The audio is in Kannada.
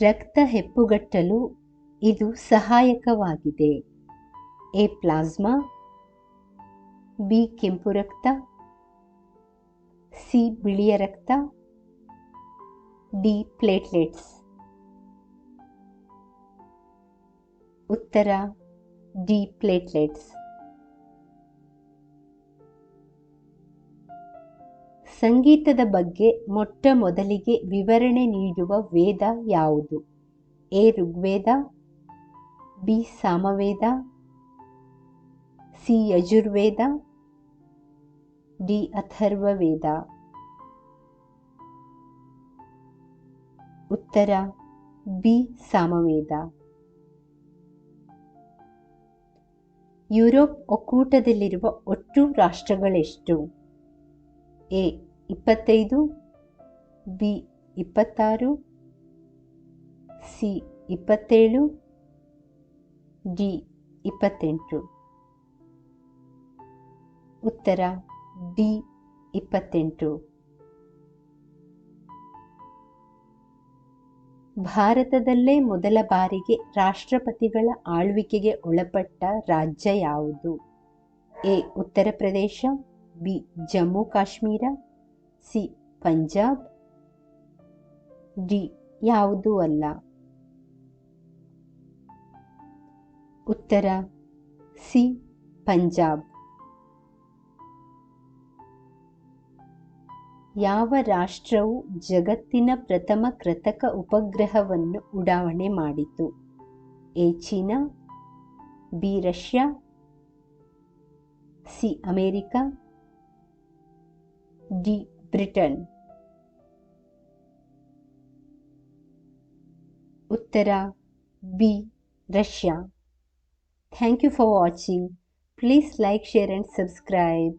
ರಕ್ತ ಹೆಪ್ಪುಗಟ್ಟಲು ಇದು ಸಹಾಯಕವಾಗಿದೆ. ಎ ಪ್ಲಾಸ್ಮಾ, ಬಿ ಕೆಂಪು ರಕ್ತ, ಸಿ ಬಿಳಿಯ ರಕ್ತ, ಡಿ ಪ್ಲೇಟ್ಲೆಟ್ಸ್. ಉತ್ತರ, ಡಿ ಪ್ಲೇಟ್ಲೆಟ್ಸ್. ಸಂಗೀತದ ಬಗ್ಗೆ ಮೊಟ್ಟ ಮೊದಲಿಗೆ ವಿವರಣೆ ನೀಡುವ ವೇದ ಯಾವುದು? A. Rigveda, B. Samaveda, C. Yajurveda, D. Atharvaveda. ಉತ್ತರ, ಬಿ. ಸಾಮವೇದ. ಯುರೋಪ್ ಒಕ್ಕೂಟದಲ್ಲಿರುವ ಒಟ್ಟು ರಾಷ್ಟ್ರಗಳೆಷ್ಟು? ಎ ಇಪ್ಪತ್ತೈದು, ಬಿ ಇಪ್ಪತ್ತಾರು, ಸಿ ಇಪ್ಪತ್ತೇಳು, ಡಿ ಇಪ್ಪತ್ತೆಂಟು. ಉತ್ತರ, ಡಿ ಇಪ್ಪತ್ತೆಂಟು. ಭಾರತದಲ್ಲೇ ಮೊದಲ ಬಾರಿಗೆ ರಾಷ್ಟ್ರಪತಿಗಳ ಆಳ್ವಿಕೆಗೆ ಒಳಪಟ್ಟ ರಾಜ್ಯ ಯಾವುದು? A Uttar Pradesh B Jammu Kashmir, C Punjab, D ಯಾವುದೂ ಅಲ್ಲ. ಉತ್ತರ, ಸಿ ಪಂಜಾಬ್. ಯಾವ ರಾಷ್ಟ್ರವು ಜಗತ್ತಿನ ಪ್ರಥಮ ಕೃತಕ ಉಪಗ್ರಹವನ್ನು ಉಡಾವಣೆ ಮಾಡಿತು? A China, B Russia, C America the Britain. Uttara B. Russia. Thank you for watching. Please like, share and subscribe.